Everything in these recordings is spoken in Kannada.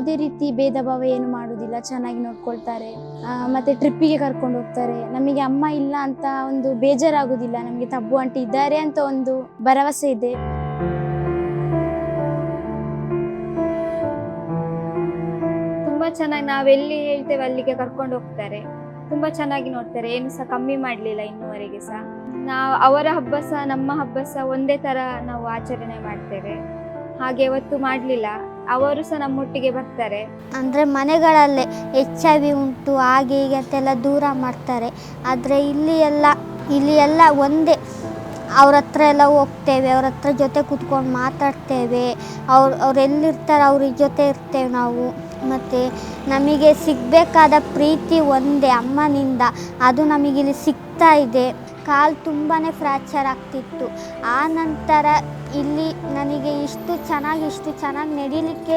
ಯಾವುದೇ ರೀತಿ ಭೇದ ಭಾವ ಏನು ಮಾಡುವುದಿಲ್ಲ, ಚೆನ್ನಾಗಿ ನೋಡ್ಕೊಳ್ತಾರೆ. ಮತ್ತೆ ಟ್ರಿಪ್ಪಿಗೆ ಕರ್ಕೊಂಡು ಹೋಗ್ತಾರೆ. ನಮಗೆ ಅಮ್ಮ ಇಲ್ಲ ಅಂತ ಒಂದು ಬೇಜಾರಾಗುದಿಲ್ಲ, ನಮಗೆ ತಬ್ಬು ಅಂಟಿ ಇದ್ದಾರೆ ಅಂತ ಒಂದು ಭರವಸೆ ಇದೆ. ತುಂಬಾ ಚೆನ್ನಾಗಿ ನಾವೆಲ್ಲಿ ಹೇಳ್ತೇವೆ ಅಲ್ಲಿಗೆ ಕರ್ಕೊಂಡು ಹೋಗ್ತಾರೆ. ತುಂಬಾ ಚೆನ್ನಾಗಿ ನೋಡ್ತಾರೆ. ಏನು ಸಹ ಕಮ್ಮಿ ಮಾಡಲಿಲ್ಲ ಇನ್ನುವರೆಗೆ ಸಹ. ನಾವು ಅವರ ಹಬ್ಬ ಸಹ, ನಮ್ಮ ಹಬ್ಬ ಸಹ ಒಂದೇ ತರ ನಾವು ಆಚರಣೆ ಮಾಡ್ತೇವೆ. ಹಾಗೆ ಅವತ್ತು ಮಾಡಲಿಲ್ಲ. ಅವರು ಸಹ ನಮ್ಮೊಟ್ಟಿಗೆ ಬರ್ತಾರೆ. ಅಂದರೆ ಮನೆಗಳಲ್ಲೇ ಎಚ್ ಐ ವಿ ಉಂಟು, ಹಾಗೆ ಹೀಗೆ ಅಂತೆಲ್ಲ ದೂರ ಮಾಡ್ತಾರೆ. ಆದರೆ ಇಲ್ಲಿ ಎಲ್ಲ ಇಲ್ಲಿ ಎಲ್ಲ ಒಂದೇ. ಅವ್ರ ಹತ್ರ ಎಲ್ಲ ಹೋಗ್ತೇವೆ, ಅವ್ರ ಹತ್ರ ಜೊತೆ ಕೂತ್ಕೊಂಡು ಮಾತಾಡ್ತೇವೆ. ಅವ್ರು ಅವ್ರು ಎಲ್ಲಿರ್ತಾರೆ ಅವ್ರ ಜೊತೆ ಇರ್ತೇವೆ ನಾವು. ಮತ್ತು ನಮಗೆ ಸಿಗಬೇಕಾದ ಪ್ರೀತಿ ಒಂದೇ, ಅಮ್ಮನಿಂದ. ಅದು ನಮಗಿಲ್ಲಿ ಸಿಗ್ತಾ ಇದೆ. ಕಾಲು ತುಂಬಾ ಫ್ರ್ಯಾಕ್ಚರ್ ಆಗ್ತಿತ್ತು. ಆ ನಂತರ ಇಲ್ಲಿ ನನಗೆ ಇಷ್ಟು ಚೆನ್ನಾಗಿ ಇಷ್ಟು ಚೆನ್ನಾಗಿ ನಡೀಲಿಕ್ಕೆ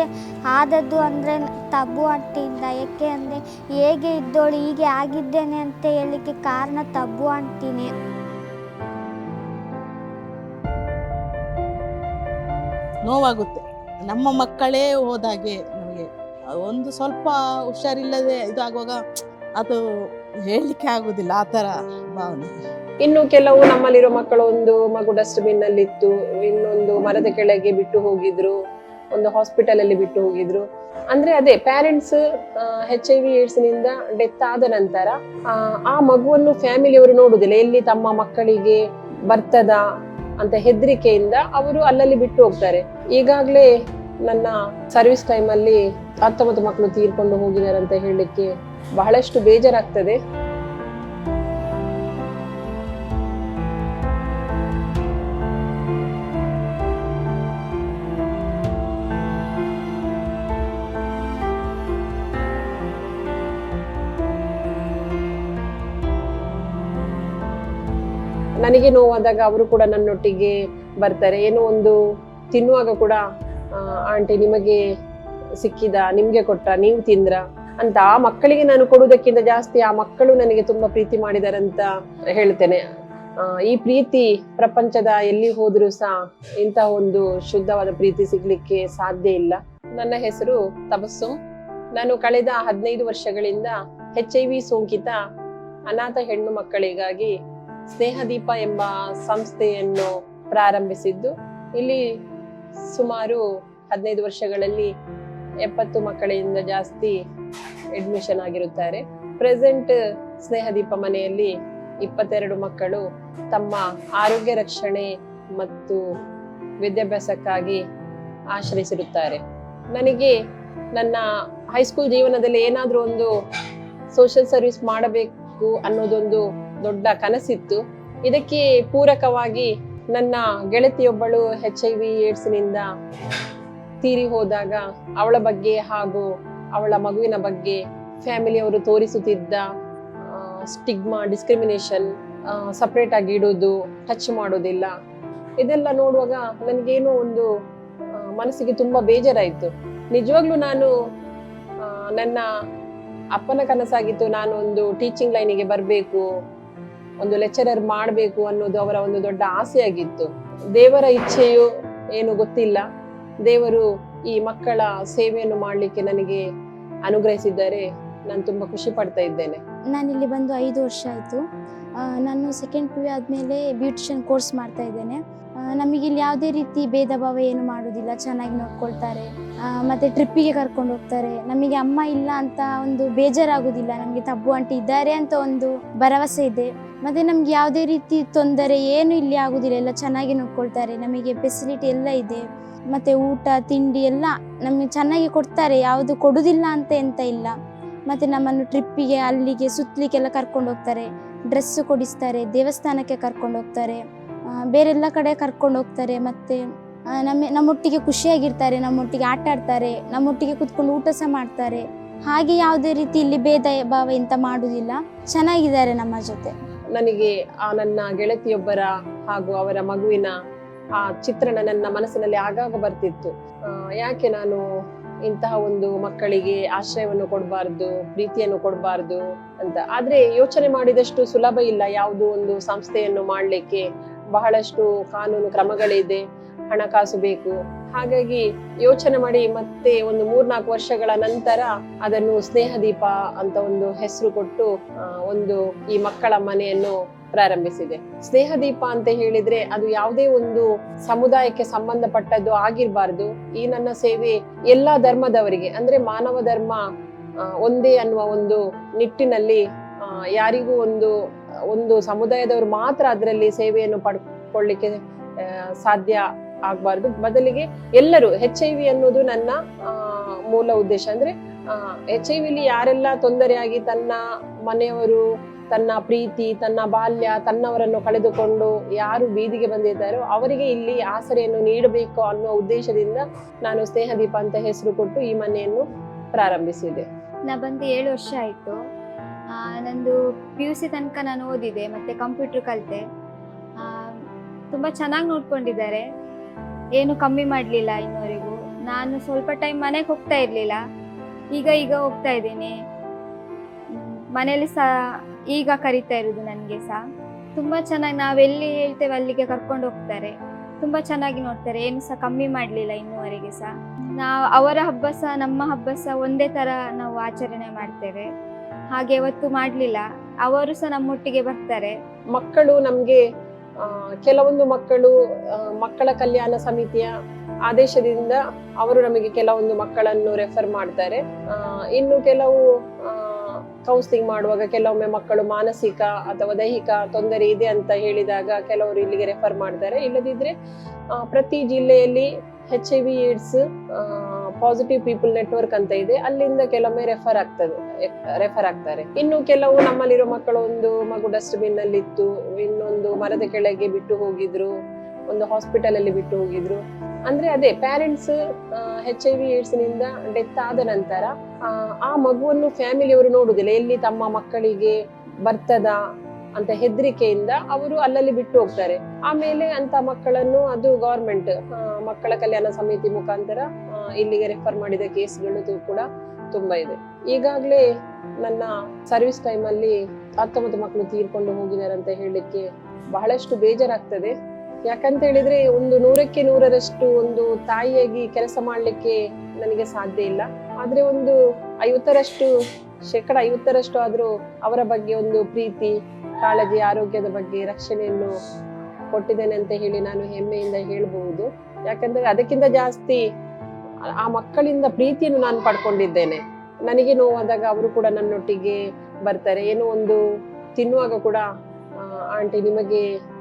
ಆದದ್ದು ಅಂದರೆ ತಬ್ಬು ಅಂಟಿಯಿಂದ ಏಕೆ ಅಂದರೆ, ಹೇಗೆ ಇದ್ದೋಳು, ಹೀಗೆ ಆಗಿದ್ದೇನೆ ಅಂತ ಹೇಳಲಿಕ್ಕೆ ಕಾರಣ ತಬ್ಬು ಅಂಟಿನೇ ನೋವಾಗುತ್ತೆ. ನಮ್ಮ ಮಕ್ಕಳೇ ಹೋದಾಗೆ ನಮಗೆ ಒಂದು ಸ್ವಲ್ಪ ಹುಷಾರಿಲ್ಲದೆ ಇದಾಗುವಾಗ ಅದು ಹೇಳಲಿಕ್ಕೆ ಆಗೋದಿಲ್ಲ, ಆ ಥರ ಭಾವನೆ. ಇನ್ನು ಕೆಲವು ನಮ್ಮಲ್ಲಿರೋ ಮಕ್ಕಳು ಒಂದು ಮಗು ಡಸ್ಟ್ಬಿನ್ ಅಲ್ಲಿ ಇತ್ತು ಇನ್ನೊಂದು ಮರದ ಕೆಳಗೆ ಬಿಟ್ಟು ಹೋಗಿದ್ರು ಒಂದು ಹಾಸ್ಪಿಟಲ್ ಅಲ್ಲಿ ಬಿಟ್ಟು ಹೋಗಿದ್ರು. ಅಂದ್ರೆ ಅದೇ ಪ್ಯಾರೆಂಟ್ಸ್ ಹೆಚ್ ಐ ವಿ ಏಡ್ಸ್ನಿಂದ ಡೆತ್ ಆದ ನಂತರ ಆ, ಮಗುವನ್ನು ಫ್ಯಾಮಿಲಿ ಅವರು ನೋಡುದಿಲ್ಲ. ಎಲ್ಲಿ ತಮ್ಮ ಮಕ್ಕಳಿಗೆ ಬರ್ತದ ಅಂತ ಹೆದರಿಕೆಯಿಂದ ಅವರು ಅಲ್ಲಲ್ಲಿ ಬಿಟ್ಟು ಹೋಗ್ತಾರೆ. ಈಗಾಗಲೇ ನನ್ನ ಸರ್ವಿಸ್ ಟೈಮಲ್ಲಿ ಹತ್ತೊಂಬತ್ತು ಮಕ್ಕಳು ತೀರ್ಕೊಂಡು ಹೋಗಿದ್ದಾರೆ ಅಂತ ಹೇಳಲಿಕ್ಕೆ ಬಹಳಷ್ಟು ಬೇಜಾರಾಗ್ತದೆ. ನನಗೆ ನೋವಾದಾಗ ಅವರು ಕೂಡ ನನ್ನೊಟ್ಟಿಗೆ ಬರ್ತಾರೆ. ಏನೋ ಒಂದು ತಿನ್ನುವಾಗ ಕೂಡ ಆಂಟಿ ನಿಮಗೆ ಸಿಕ್ಕಿದ, ನಿಮ್ಗೆ ಕೊಟ್ಟ ನೀವು ತಿಂದ್ರ? ಅಂತ ಆ ಮಕ್ಕಳಿಗೆ ನಾನು ಕೊಡುವುದಕ್ಕಿಂತ ಜಾಸ್ತಿ ಆ ಮಕ್ಕಳು ನನಗೆ ತುಂಬಾ ಪ್ರೀತಿ ಮಾಡಿದಾರಂತ ಹೇಳ್ತೇನೆ. ಈ ಪ್ರೀತಿ ಪ್ರಪಂಚದ ಎಲ್ಲಿ ಹೋದ್ರು ಸಹ ಇಂತಹ ಒಂದು ಶುದ್ಧವಾದ ಪ್ರೀತಿ ಸಿಗ್ಲಿಕ್ಕೆ ಸಾಧ್ಯ ಇಲ್ಲ. ನನ್ನ ಹೆಸರು ತಬಸ್ಸು. ನಾನು ಕಳೆದ ಹದಿನೈದು ವರ್ಷಗಳಿಂದ ಹೆಚ್ ಐ ವಿ ಸೋಂಕಿತ ಅನಾಥ ಹೆಣ್ಣು ಮಕ್ಕಳಿಗಾಗಿ ಸ್ನೇಹದೀಪ ಎಂಬ ಸಂಸ್ಥೆಯನ್ನು ಪ್ರಾರಂಭಿಸಿದ್ದು. ಇಲ್ಲಿ ಸುಮಾರು ಹದಿನೈದು ವರ್ಷಗಳಲ್ಲಿ ಎಪ್ಪತ್ತು ಮಕ್ಕಳಿಂದ ಜಾಸ್ತಿ ಅಡ್ಮಿಷನ್ ಆಗಿರುತ್ತಾರೆ. ಪ್ರೆಸೆಂಟ್ ಸ್ನೇಹದೀಪ ಮನೆಯಲ್ಲಿ ಇಪ್ಪತ್ತೆರಡು ಮಕ್ಕಳು. ತಮ್ಮ ಆರೋಗ್ಯ ರಕ್ಷಣೆ ಮತ್ತು ವಿದ್ಯಾಭ್ಯಾಸಕ್ಕಾಗಿ ಆಶ್ರಯಿಸಿರುತ್ತಾರೆ. ನನಗೆ ನನ್ನ ಹೈಸ್ಕೂಲ್ ಜೀವನದಲ್ಲಿ ಏನಾದರೂ ಒಂದು ಸೋಷಿಯಲ್ ಸರ್ವಿಸ್ ಮಾಡಬೇಕು ಅನ್ನೋದೊಂದು ದೊಡ್ಡ ಕನಸಿತ್ತು. ಇದಕ್ಕೆ ಪೂರಕವಾಗಿ ನನ್ನ ಗೆಳತಿಯೊಬ್ಬಳು ಎಚ್ ಐ ವಿ ಏಡ್ಸ್ನಿಂದ ತೀರಿ ಹೋದಾಗ ಅವಳ ಬಗ್ಗೆ ಹಾಗೂ ಅವಳ ಮಗುವಿನ ಬಗ್ಗೆ ಫ್ಯಾಮಿಲಿಯವರು ತೋರಿಸುತ್ತಿದ್ದ ಸ್ಟಿಗ್ಮಾ ಡಿಸ್ಕ್ರಿಮಿನೇಷನ್ ಸಪ್ರೇಟ್ ಆಗಿ ಇಡೋದು ಟಚ್ ಮಾಡೋದಿಲ್ಲ ಇದೆಲ್ಲ ನೋಡುವಾಗ ನನಗೇನೋ ಒಂದು ಮನಸ್ಸಿಗೆ ತುಂಬ ಬೇಜಾರಾಯಿತು. ನಿಜವಾಗ್ಲೂ ನಾನು ನನ್ನ ಅಪ್ಪನ ಕನಸಾಗಿತ್ತು. ನಾನು ಒಂದು ಟೀಚಿಂಗ್ ಲೈನಿಗೆ ಬರಬೇಕು. ಒಂದು ಲೆಕ್ಚರರ್ ಮಾಡಬೇಕು ಅನ್ನೋದು ಅವರ ಒಂದು ದೊಡ್ಡ ಆಸೆಯಾಗಿತ್ತು. ದೇವರ ಇಚ್ಛೆಯು ಏನು ಗೊತ್ತಿಲ್ಲ. ದೇವರು ಈ ಮಕ್ಕಳ ಸೇವೆಯನ್ನು ಮಾಡಲಿಕ್ಕೆ ನನಗೆ ಅನುಗ್ರಹಿಸಿದ್ದಾರೆ. ನಾನು ತುಂಬಾ ಖುಷಿ ಪಡ್ತಾ ಇದ್ದೇನೆ. ನಾನು ಇಲ್ಲಿ ಬಂದು ಐದು ವರ್ಷ ಆಯಿತು. ನಾನು ಸೆಕೆಂಡ್ ಪಿ ಯು ಆದಮೇಲೆ ಬ್ಯೂಟಿಷಿಯನ್ ಕೋರ್ಸ್ ಮಾಡ್ತಾ ಇದ್ದೇನೆ. ನಮಗೆ ಇಲ್ಲಿ ಯಾವುದೇ ರೀತಿ ಭೇದ ಭಾವ ಏನು ಮಾಡೋದಿಲ್ಲ. ಚೆನ್ನಾಗಿ ನೋಡ್ಕೊಳ್ತಾರೆ. ಮತ್ತೆ ಟ್ರಿಪ್ಪಿಗೆ ಕರ್ಕೊಂಡು ಹೋಗ್ತಾರೆ. ನಮಗೆ ಅಮ್ಮ ಇಲ್ಲ ಅಂತ ಒಂದು ಬೇಜಾರಾಗೋದಿಲ್ಲ. ನಮಗೆ ತಬ್ಬು ಅಂಟಿ ಇದ್ದಾರೆ ಅಂತ ಒಂದು ಭರವಸೆ ಇದೆ. ಮತ್ತೆ ನಮ್ಗೆ ಯಾವುದೇ ರೀತಿ ತೊಂದರೆ ಏನು ಇಲ್ಲಿ ಆಗೋದಿಲ್ಲ. ಎಲ್ಲ ಚೆನ್ನಾಗಿ ನೋಡ್ಕೊಳ್ತಾರೆ. ನಮಗೆ ಫೆಸಿಲಿಟಿ ಎಲ್ಲ ಇದೆ. ಮತ್ತೆ ಊಟ, ತಿಂಡಿ ಎಲ್ಲ ನಮಗೆ ಚೆನ್ನಾಗಿ ಕೊಡ್ತಾರೆ. ಯಾವುದು ಕೊಡೋದಿಲ್ಲ ಅಂತ ಎಂತ ಇಲ್ಲ. ಮತ್ತೆ ನಮ್ಮನ್ನು ಟ್ರಿಪ್ಪಿಗೆ, ಅಲ್ಲಿಗೆ ಸುತ್ತಲಿಕ್ಕೆಲ್ಲ ಕರ್ಕೊಂಡು ಹೋಗ್ತಾರೆ. ಡ್ರೆಸ್ಸು ಕೊಡಿಸ್ತಾರೆ, ದೇವಸ್ಥಾನಕ್ಕೆ ಕರ್ಕೊಂಡು ಹೋಗ್ತಾರೆ. ಬೇರೆಲ್ಲ ಕಡೆ ಕರ್ಕೊಂಡು ಹೋಗ್ತಾರೆ. ಮತ್ತೆ ನಮ್ಮ, ನಮ್ಮೊಟ್ಟಿಗೆ ಖುಷಿಯಾಗಿರ್ತಾರೆ, ನಮ್ಮೊಟ್ಟಿಗೆ ಆಟ ಆಡ್ತಾರೆ, ನಮ್ಮೊಟ್ಟಿಗೆ ಕುತ್ಕೊಂಡು ಊಟ ಸಹ ಮಾಡ್ತಾರೆ. ಹಾಗೆ ಯಾವುದೇ ರೀತಿ ಇಲ್ಲಿ ಭೇದ ಭಾವ ಎಂತ ಮಾಡುವುದಿಲ್ಲ ಚೆನ್ನಾಗಿದ್ದಾರೆ ನಮ್ಮ ಜೊತೆ. ನನಗೆ ಆ ನನ್ನ ಗೆಳತಿಯೊಬ್ಬರ ಹಾಗೂ ಅವರ ಮಗುವಿನ ಆ ಚಿತ್ರಣ ನನ್ನ ಮನಸ್ಸಿನಲ್ಲಿ ಆಗಾಗ ಬರ್ತಿತ್ತು. ಯಾಕೆ ನಾನು ಇಂತಹ ಒಂದು ಮಕ್ಕಳಿಗೆ ಆಶ್ರಯವನ್ನು ಕೊಡಬಾರ್ದು, ಪ್ರೀತಿಯನ್ನು ಕೊಡಬಾರ್ದು ಅಂತ. ಆದ್ರೆ ಯೋಚನೆ ಮಾಡಿದಷ್ಟು ಸುಲಭ ಇಲ್ಲ ಯಾವುದು ಒಂದು ಸಂಸ್ಥೆಯನ್ನು ಮಾಡಲಿಕ್ಕೆ. ಬಹಳಷ್ಟು ಕಾನೂನು ಕ್ರಮಗಳಿದೆ, ಹಣಕಾಸು ಬೇಕು. ಹಾಗಾಗಿ ಯೋಚನೆ ಮಾಡಿ ಮತ್ತೆ ಒಂದು ಮೂರ್ನಾಲ್ಕು ವರ್ಷಗಳ ನಂತರ ಅದನ್ನು ಸ್ನೇಹದೀಪ ಅಂತ ಒಂದು ಹೆಸರು ಕೊಟ್ಟು ಒಂದು ಈ ಮಕ್ಕಳ ಮನೆಯನ್ನು ಪ್ರಾರಂಭಿಸಿದೆ. ಸ್ನೇಹದೀಪ ಅಂತ ಹೇಳಿದ್ರೆ ಅದು ಯಾವುದೇ ಒಂದು ಸಮುದಾಯಕ್ಕೆ ಸಂಬಂಧಪಟ್ಟದ್ದು ಆಗಿರಬಾರ್ದು. ಈ ನನ್ನ ಸೇವೆ ಎಲ್ಲಾ ಧರ್ಮದವರಿಗೆ, ಅಂದ್ರೆ ಮಾನವ ಧರ್ಮ ಒಂದೇ ಅನ್ನುವ ಒಂದು ನಿಟ್ಟಿನಲ್ಲಿ ಯಾರಿಗೂ ಒಂದು ಒಂದು ಸಮುದಾಯದವರು ಮಾತ್ರ ಅದರಲ್ಲಿ ಸೇವೆಯನ್ನು ಪಡ್ಕೊಳ್ಳಿಕ್ಕೆ ಸಾಧ್ಯ ಆಗ್ಬಾರ್ದು. ಬದಲಿಗೆ ಎಲ್ಲರೂ ಹೆಚ್ ಐ ವಿ ಅನ್ನೋದು ನನ್ನ ಮೂಲ ಉದ್ದೇಶ. ಅಂದ್ರೆ ಹೆಚ್ ಐ ವಿಲಿ ಯಾರೆಲ್ಲ ತೊಂದರೆಯಾಗಿ ತನ್ನ ಮನೆಯವರು ತನ್ನ ಪ್ರೀತಿ, ತನ್ನ ಬಾಲ್ಯ, ತನ್ನವರನ್ನು ಕಳೆದುಕೊಂಡು ಯಾರು ಬೀದಿಗೆ ಬಂದಿದ್ದಾರೋ ಅವರಿಗೆ ಇಲ್ಲಿ ಆಸರೆಯನ್ನು ನೀಡಬೇಕು ಅನ್ನುವ ಉದ್ದೇಶದಿಂದ ನಾನು ಸ್ನೇಹದೀಪ ಅಂತ ಹೆಸರು ಕೊಟ್ಟು ಈ ಮನೆಯನ್ನು ಪ್ರಾರಂಭಿಸಿದೆ. ನಾ ಬಂದು ಏಳು ವರ್ಷ ಆಯಿತು. ನಂದು ಪಿ ಯು ಸಿ ತನಕ ನಾನು ಓದಿದೆ, ಮತ್ತು ಕಂಪ್ಯೂಟರ್ ಕಲಿತೆ. ತುಂಬ ಚೆನ್ನಾಗಿ ನೋಡ್ಕೊಂಡಿದ್ದಾರೆ. ಏನು ಕಮ್ಮಿ ಮಾಡಲಿಲ್ಲ ಇನ್ನವರೆಗೂ. ನಾನು ಸ್ವಲ್ಪ ಟೈಮ್ ಮನೆಗೆ ಹೋಗ್ತಾ ಇರಲಿಲ್ಲ. ಈಗ ಈಗ ಹೋಗ್ತಾ ಇದ್ದೀನಿ. ಮನೇಲಿ ಸಹ ಈಗ ಕರಿತಾ ಇರೋದು ನನಗೆ ಸಹ ತುಂಬ ಚೆನ್ನಾಗಿ ನಾವೆಲ್ಲಿ ಹೇಳ್ತೇವೆ ಅಲ್ಲಿಗೆ ಕರ್ಕೊಂಡು ಹೋಗ್ತಾರೆ. ತುಂಬ ಚೆನ್ನಾಗಿ ನೋಡ್ತಾರೆ. ಏನು ಸಹ ಕಮ್ಮಿ ಮಾಡಲಿಲ್ಲ ಇನ್ನೂವರೆಗೆ ಸಹ ನಾವು ಅವರ ಹಬ್ಬ ಸಹ ನಮ್ಮ ಹಬ್ಬ ಸಹ ಒಂದೇ ಥರ ನಾವು ಆಚರಣೆ ಮಾಡ್ತೇವೆ. ಹಾಗೆ ಅವತ್ತು ಮಾಡಲಿಲ್ಲ. ಅವರು ಸಹ ನಮ್ಮೊಟ್ಟಿಗೆ ಬರ್ತಾರೆ. ಮಕ್ಕಳು ನಮಗೆ ಕೆಲವೊಂದು ಮಕ್ಕಳು ಮಕ್ಕಳ ಕಲ್ಯಾಣ ಸಮಿತಿಯ ಆದೇಶದಿಂದ ಅವರು ನಮಗೆ ಕೆಲವೊಂದು ಮಕ್ಕಳನ್ನು ರೆಫರ್ ಮಾಡ್ತಾರೆ. ಇನ್ನು ಕೆಲವು ಕೌನ್ಸಿಲಿಂಗ್ ಮಾಡುವಾಗ ಕೆಲವೊಮ್ಮೆ ಮಕ್ಕಳು ಮಾನಸಿಕ ಅಥವಾ ದೈಹಿಕ ತೊಂದರೆ ಇದೆ ಅಂತ ಹೇಳಿದಾಗ ಕೆಲವರು ಇಲ್ಲಿಗೆ ರೆಫರ್ ಮಾಡ್ತಾರೆ. ಇಲ್ಲದಿದ್ರೆ ಪ್ರತಿ ಜಿಲ್ಲೆಯಲ್ಲಿ H I V AIDS positive people network ಅಂತ ಇದೆ. ಅಲ್ಲಿಂದ ಕೆಲವೊಮ್ಮೆ ರೆಫರ್ ಆಗ್ತದೆ ರೆಫರ್ ಆಗ್ತಾರೆ. ಇನ್ನು ಕೆಲವು ನಮ್ಮಲ್ಲಿರೋ ಮಕ್ಕಳು ಒಂದು ಮಗು ಡಸ್ಟ್ಬಿನ್ ಅಲ್ಲಿ ಇತ್ತು ಇನ್ನೊಂದು ಮರದ ಕೆಳಗೆ ಬಿಟ್ಟು ಹೋಗಿದ್ರು, ಒಂದು ಹಾಸ್ಪಿಟಲ್ ಅಲ್ಲಿ ಬಿಟ್ಟು ಹೋಗಿದ್ರು. ಅಂದ್ರೆ ಅದೇ ಪ್ಯಾರೆಂಟ್ಸ್ ಎಚ್ ಐ ವಿ ಏಡ್ಸ್ನಿಂದ ಡೆತ್ ಆದ ನಂತರ ಆ, ಮಗುವನ್ನು ಫ್ಯಾಮಿಲಿ ಅವರು ನೋಡುದಿಲ್ಲ. ಎಲ್ಲಿ ತಮ್ಮ ಮಕ್ಕಳಿಗೆ ಬರ್ತದ ಅಂತ ಹೆದರಿಕೆಯಿಂದ ಅವರು ಅಲ್ಲಲ್ಲಿ ಬಿಟ್ಟು ಹೋಗ್ತಾರೆ. ಆಮೇಲೆ ಅಂತ ಮಕ್ಕಳನ್ನು ಅದು ಗೌರ್ಮೆಂಟ್ ಮಕ್ಕಳ ಕಲ್ಯಾಣ ಸಮಿತಿ ಮುಖಾಂತರ ಇಲ್ಲಿಗೆ ರೆಫರ್ ಮಾಡಿದ ಕೇಸ್ಗಳು ಕೂಡ ತುಂಬಾ ಇದೆ. ಈಗಾಗಲೇ ನನ್ನ ಸರ್ವಿಸ್ ಟೈಮ್ ಅಲ್ಲಿ ಹತ್ತೊಂಬತ್ತು ಮಕ್ಕಳು ತೀರ್ಕೊಂಡು ಹೋಗಿದ್ದಾರೆ ಅಂತ ಹೇಳಲಿಕ್ಕೆ ಬಹಳಷ್ಟು ಬೇಜಾರಾಗ್ತದೆ. ಯಾಕಂತ ಹೇಳಿದ್ರೆ ಒಂದು ನೂರಕ್ಕೆ ನೂರರಷ್ಟು ಒಂದು ತಾಯಿಯಾಗಿ ಕೆಲಸ ಮಾಡಲಿಕ್ಕೆ ನನಗೆ ಸಾಧ್ಯ ಇಲ್ಲ. ಆದ್ರೆ ಒಂದು ಐವತ್ತರಷ್ಟು, ಶೇಕಡ ಐವತ್ತರಷ್ಟು ಆದ್ರೂ ಅವರ ಬಗ್ಗೆ ಒಂದು ಪ್ರೀತಿ, ಕಾಳಜಿ, ಆರೋಗ್ಯದ ಬಗ್ಗೆ ರಕ್ಷಣೆಯನ್ನು ಕೊಟ್ಟಿದ್ದೇನೆ ಅಂತ ಹೇಳಿ ನಾನು ಹೆಮ್ಮೆಯಿಂದ ಹೇಳಬಹುದು. ಯಾಕಂದ್ರೆ ಅದಕ್ಕಿಂತ ಜಾಸ್ತಿ ಆ- ಮಕ್ಕಳಿಂದ ಪ್ರೀತಿಯನ್ನು ನಾನು ಪಡ್ಕೊಂಡಿದ್ದೇನೆ. ನನಗೆ ನೋವಾದಾಗ ಅವರು ಕೂಡ ನನ್ನೊಟ್ಟಿಗೆ ಬರ್ತಾರೆ. ಏನೋ ಒಂದು ತಿನ್ನುವಾಗ ಕೂಡ ಆಂಟಿ ನಿಮಗೆ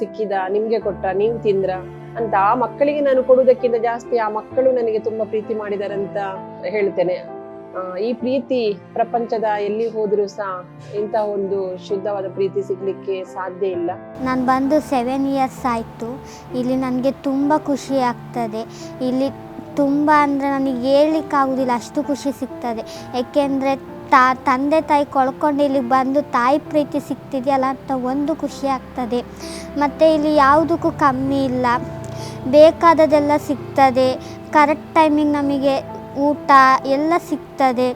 ಸಿಕ್ಕಿದ, ನಿಮ್ಗೆ ಕೊಟ್ಟ ನೀವು ತಿಂದ್ರ ಅಂತ ಆ ಮಕ್ಕಳಿಗೆ ನಾನು ಕೊಡುವುದಕ್ಕಿಂತ ಜಾಸ್ತಿ ಆ ಮಕ್ಕಳು ನನಗೆ ತುಂಬಾ ಪ್ರೀತಿ ಮಾಡಿದಾರಂತ ಹೇಳ್ತೇನೆ. ಈ ಪ್ರೀತಿ ಪ್ರಪಂಚದ ಎಲ್ಲಿ ಹೋದ್ರು ಸಹ ಇಂತಹ ಒಂದು ಶುದ್ಧವಾದ ಪ್ರೀತಿ ಸಿಗ್ಲಿಕ್ಕೆ ಸಾಧ್ಯ ಇಲ್ಲ. ನಾನು ಬಂದು ಸೆವೆನ್ ಇಯರ್ಸ್ ಆಯಿತು. ಇಲ್ಲಿ ನನಗೆ ತುಂಬ ಖುಷಿ ಆಗ್ತದೆ. ಇಲ್ಲಿ ತುಂಬ ಅಂದರೆ ನನಗೆ ಹೇಳಲಿಕ್ಕಾಗೋದಿಲ್ಲ ಅಷ್ಟು ಖುಷಿ ಸಿಗ್ತದೆ. ಏಕೆಂದರೆ ತಾ, ತಂದೆ ತಾಯಿ ಕಳ್ಕೊಂಡು ಇಲ್ಲಿಗೆ ಬಂದು ತಾಯಿ ಪ್ರೀತಿ ಸಿಗ್ತಿದೆಯಲ್ಲ ಅಂತ ಒಂದು ಖುಷಿ ಆಗ್ತದೆ. ಮತ್ತು ಇಲ್ಲಿ ಯಾವುದಕ್ಕೂ ಕಮ್ಮಿ ಇಲ್ಲ. ಬೇಕಾದದೆಲ್ಲ ಸಿಗ್ತದೆ. ಕರೆಕ್ಟ್ ಟೈಮಿಗೆ ನಮಗೆ ಊಟ ಎಲ್ಲ ಸಿಗ್ತದೆ.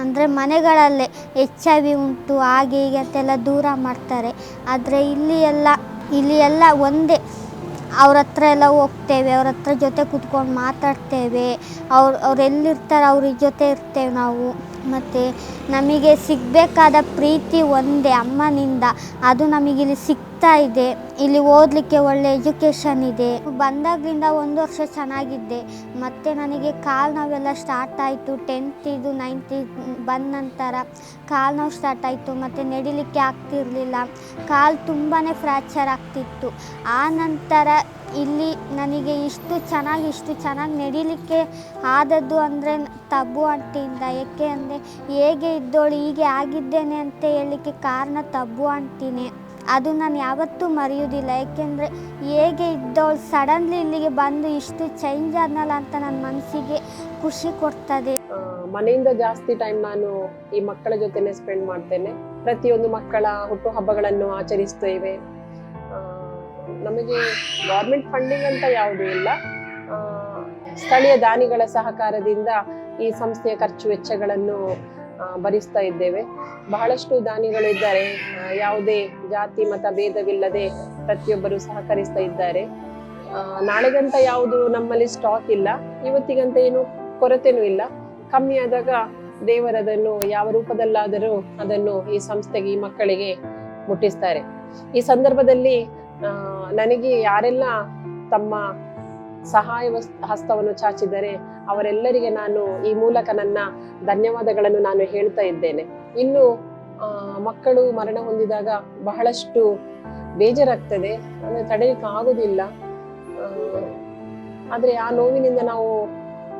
ಅಂದರೆ ಮನೆಗಳಲ್ಲೇ ಎಚ್ ಐ ವಿ ಉಂಟು, ಹಾಗೆ ಹೀಗೆ ಅಂತೆಲ್ಲ ದೂರ ಮಾಡ್ತಾರೆ. ಆದರೆ ಇಲ್ಲಿ ಎಲ್ಲ ಇಲ್ಲಿ ಎಲ್ಲ ಒಂದೇ. ಅವ್ರ ಹತ್ರ ಎಲ್ಲ ಹೋಗ್ತೇವೆ, ಅವ್ರ ಹತ್ರ ಜೊತೆ ಕೂತ್ಕೊಂಡು ಮಾತಾಡ್ತೇವೆ. ಅವ್ರು ಅವ್ರು ಎಲ್ಲಿರ್ತಾರೆ ಅವ್ರ ಜೊತೆ ಇರ್ತೇವೆ ನಾವು. ಮತ್ತು ನಮಗೆ ಸಿಗಬೇಕಾದ ಪ್ರೀತಿ ಒಂದೇ ಅಮ್ಮನಿಂದ. ಅದು ನಮಗಿಲ್ಲಿ ಸಿಗ್ತಾ ಇದೆ ಇಲ್ಲಿ ಓದಲಿಕ್ಕೆ ಒಳ್ಳೆ ಎಜುಕೇಷನ್ ಇದೆ. ಬಂದಾಗಿಂದ ಒಂದು ವರ್ಷ ಚೆನ್ನಾಗಿದ್ದೆ. ಮತ್ತು ನನಗೆ ಕಾಲು ನೋವೆಲ್ಲ ಸ್ಟಾರ್ಟ್ ಆಯಿತು. ಟೆಂತ್ ಇದು ನೈನ್ತ್ ಬಂದ ನಂತರ ಕಾಲು ನೋವು ಸ್ಟಾರ್ಟ್ ಆಯಿತು. ಮತ್ತು ನಡಿಲಿಕ್ಕೆ ಆಗ್ತಿರಲಿಲ್ಲ. ಕಾಲು ತುಂಬಾ ಫ್ರ್ಯಾಕ್ಚರ್ ಆಗ್ತಿತ್ತು. ಆ ನಂತರ ಇಲ್ಲಿ ನನಗೆ ಇಷ್ಟು ಚೆನ್ನಾಗಿ ಇಷ್ಟು ಚೆನ್ನಾಗಿ ನಡಿಲಿಕ್ಕೆ ಆದದ್ದು ಅಂದರೆ ತಬ್ಬು ಅಂಟಿಯಿಂದ ಏಕೆ ಅಂದರೆ, ಹೇಗೆ ಇದ್ದೋಳು, ಹೀಗೆ ಆಗಿದ್ದೇನೆ ಅಂತ ಹೇಳಲಿಕ್ಕೆ ಕಾರಣ ತಬ್ಬು ಆಂಟಿನೇ. ಅದು ನಾನು ಯಾವತ್ತೂ ಮರೆಯೋದಿಲ್ಲ ಏಕೆಂದರೆ ಹೇಗೆ ಇದ್ದವಳು ಸಡನ್ಲಿ ಇಲ್ಲಿಗೆ ಬಂದು ಇಷ್ಟು ಚೇಂಜ್ ಆದ್ನಲ್ಲ ಅಂತ ನನ್ನ ಮನಸ್ಸಿಗೆ ಖುಷಿ ಕೊಡ್ತದೆ. ಮನೆಯಿಂದ ಜಾಸ್ತಿ ಟೈಮ್ ನಾನು ಈ ಮಕ್ಕಳ ಜೊತೆನೆ ಸ್ಪೆಂಡ್ ಮಾಡ್ತೇನೆ. ಪ್ರತಿಯೊಂದು ಮಕ್ಕಳ ಹುಟ್ಟು ಹಬ್ಬಗಳನ್ನು ಆಚರಿಸ್ತೇವೆ ನಮಗೆ ಗೌರ್ಮೆಂಟ್ ಫಂಡಿಂಗ್ ಅಂತ ಯಾವುದೂ ಇಲ್ಲ. ಸ್ಥಳೀಯ ದಾನಿಗಳ ಸಹಕಾರದಿಂದ ಈ ಸಂಸ್ಥೆಯ ಖರ್ಚು ವೆಚ್ಚಗಳನ್ನು ಭರಿಸ್ತಾ ಇದ್ದೇವೆ. ಬಹಳಷ್ಟು ದಾನಿಗಳು ಇದ್ದಾರೆ. ಯಾವುದೇ ಜಾತಿ, ಮತ ಭೇದವಿಲ್ಲದೆ ಪ್ರತಿಯೊಬ್ಬರು ಸಹಕರಿಸ್ತಾ ಇದ್ದಾರೆ. ನಾಳೆಗಂತ ಯಾವುದು ನಮ್ಮಲ್ಲಿ ಸ್ಟಾಕ್ ಇಲ್ಲ. ಇವತ್ತಿಗಂತ ಏನು ಕೊರತೆನೂ ಇಲ್ಲ. ಕಮ್ಮಿ ಆದಾಗ ದೇವರದನ್ನು ಯಾವ ರೂಪದಲ್ಲಾದರೂ ಅದನ್ನು ಈ ಸಂಸ್ಥೆಗೆ, ಈ ಮಕ್ಕಳಿಗೆ ಮುಟ್ಟಿಸ್ತಾರೆ. ಈ ಸಂದರ್ಭದಲ್ಲಿ ನನಗೆ ಯಾರೆಲ್ಲ ತಮ್ಮ ಸಹಾಯ ಹಸ್ತವನ್ನು ಚಾಚಿದರೆ ಅವರೆಲ್ಲರಿಗೆ ನಾನು ಈ ಮೂಲಕ ನನ್ನ ಧನ್ಯವಾದಗಳನ್ನು ನಾನು ಹೇಳ್ತಾ ಇದ್ದೇನೆ. ಇನ್ನು ಮಕ್ಕಳು ಮರಣ ಹೊಂದಿದಾಗ ಬಹಳಷ್ಟು ಬೇಜಾರಾಗ್ತದೆ. ಅಂದರೆ ತಡೆಯಲಿಕ್ಕೆ ಆಗುದಿಲ್ಲ. ಆದರೆ ಆದ್ರೆ ಆ ನೋವಿನಿಂದ ನಾವು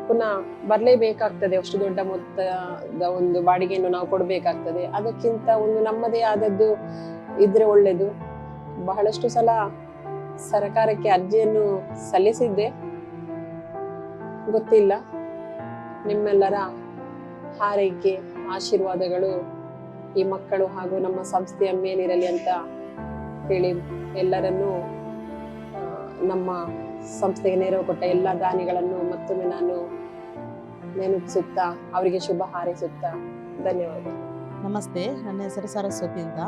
ಪುನಃ ಬರಲೇಬೇಕಾಗ್ತದೆ. ಅಷ್ಟು ದೊಡ್ಡ ಮೊತ್ತದ ಒಂದು ಬಾಡಿಗೆಯನ್ನು ನಾವು ಕೊಡಬೇಕಾಗ್ತದೆ. ಅದಕ್ಕಿಂತ ಒಂದು ನಮ್ಮದೇ ಆದದ್ದು ಇದ್ರೆ ಒಳ್ಳೆಯದು ಬಹಳಷ್ಟು ಸಲ ಸರಕಾರಕ್ಕೆ ಅರ್ಜಿಯನ್ನು ಸಲ್ಲಿಸಿದ್ದೆ. ಗೊತ್ತಿಲ್ಲ. ನಿಮ್ಮೆಲ್ಲರ ಹಾರೈಕೆ, ಆಶೀರ್ವಾದಗಳು ಈ ಮಕ್ಕಳು ಹಾಗೂ ನಮ್ಮ ಸಂಸ್ಥೆಯ ಮೇಲಿರಲಿ ಅಂತ ಹೇಳಿ ಎಲ್ಲರನ್ನೂ ನಮ್ಮ ಸಂಸ್ಥೆಗೆ ನೆರವು ಕೊಟ್ಟ ಎಲ್ಲ ದಾನಿಗಳನ್ನು ಮತ್ತೊಮ್ಮೆ ನಾನು ನೆನಪಿಸುತ್ತಾ, ಅವರಿಗೆ ಶುಭ ಹಾರೈಸುತ್ತಾ, ಧನ್ಯವಾದ. ನಮಸ್ತೆ. ನನ್ನ ಹೆಸರು ಸರಸ್ವತಿ ಅಂತ.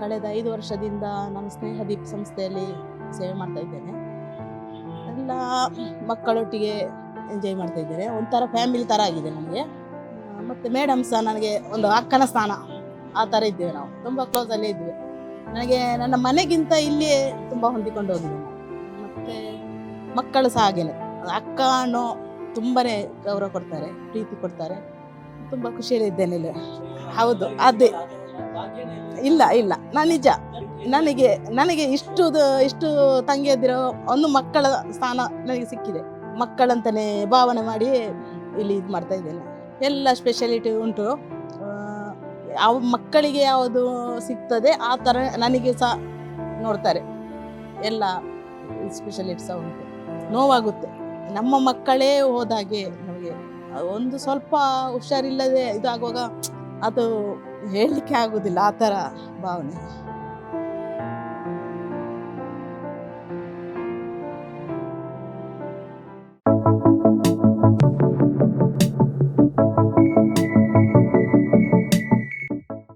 ಕಳೆದ ಐದು ವರ್ಷದಿಂದ ನಮ್ಮ ಸ್ನೇಹದೀಪ್ ಸಂಸ್ಥೆಯಲ್ಲಿ ಸೇವೆ ಮಾಡ್ತಾ ಇದ್ದೇನೆ. ಎಲ್ಲ ಮಕ್ಕಳೊಟ್ಟಿಗೆ ಎಂಜಾಯ್ ಮಾಡ್ತಾ ಇದ್ದೇನೆ. ಒಂಥರ ಫ್ಯಾಮಿಲಿ ಥರ ಆಗಿದೆ ನನಗೆ ಮತ್ತು ಮೇಡಮ್ ಸಹ ನನಗೆ ಒಂದು ಅಕ್ಕನ ಸ್ಥಾನ. ಆ ಥರ ಇದ್ದೇವೆ ನಾವು. ತುಂಬ ಕ್ಲೋಸಲ್ಲೇ ಇದ್ವಿ ನನಗೆ ನನ್ನ ಮನೆಗಿಂತ ಇಲ್ಲಿಯೇ ತುಂಬ ಹೊಂದಿಕೊಂಡು ಹೋಗಿದೆ ಮತ್ತು ಮಕ್ಕಳು ಸಹ ಹಾಗೇನೆ. ಅಕ್ಕ ಅನ್ನೋ ತುಂಬಾ ಗೌರವ ಕೊಡ್ತಾರೆ, ಪ್ರೀತಿ ಕೊಡ್ತಾರೆ. ತುಂಬ ಖುಷಿಯಲ್ಲಿ ಇದ್ದೇನೆ ಇಲ್ಲಿ. ಹೌದು, ಅದೇ. ಇಲ್ಲ ಇಲ್ಲ. ನಾನು ನಿಜ. ನನಗೆ ನನಗೆ ಇಷ್ಟು ಇಷ್ಟು ತಂಗಿಯದಿರೋ ಒಂದು ಮಕ್ಕಳ ಸ್ಥಾನ ನನಗೆ ಸಿಕ್ಕಿದೆ. ಮಕ್ಕಳಂತಲೇ ಭಾವನೆ ಮಾಡಿ ಇಲ್ಲಿ ಇದು ಮಾಡ್ತಾ ಇದ್ದೇನೆ. ಎಲ್ಲ ಸ್ಪೆಷಾಲಿಟಿ ಉಂಟು. ಯಾವ ಮಕ್ಕಳಿಗೆ ಯಾವುದು ಸಿಗ್ತದೆ, ಆ ಥರ ನನಗೆ ಸಹ ನೋಡ್ತಾರೆ. ಎಲ್ಲ ಸ್ಪೆಷಾಲಿಟಿ ಸಹ ಉಂಟು. ನೋವಾಗುತ್ತೆ. ನಮ್ಮ ಮಕ್ಕಳೇ ಹೋದಾಗೆ ನಮಗೆ ಒಂದು ಸ್ವಲ್ಪ ಹುಷಾರಿಲ್ಲದೆ ಇದಾಗುವಾಗ ಅದು ಹೇಳಲಿಕ್ಕೆ ಆಗೋದಿಲ್ಲ, ಆ ಥರ ಭಾವನೆ.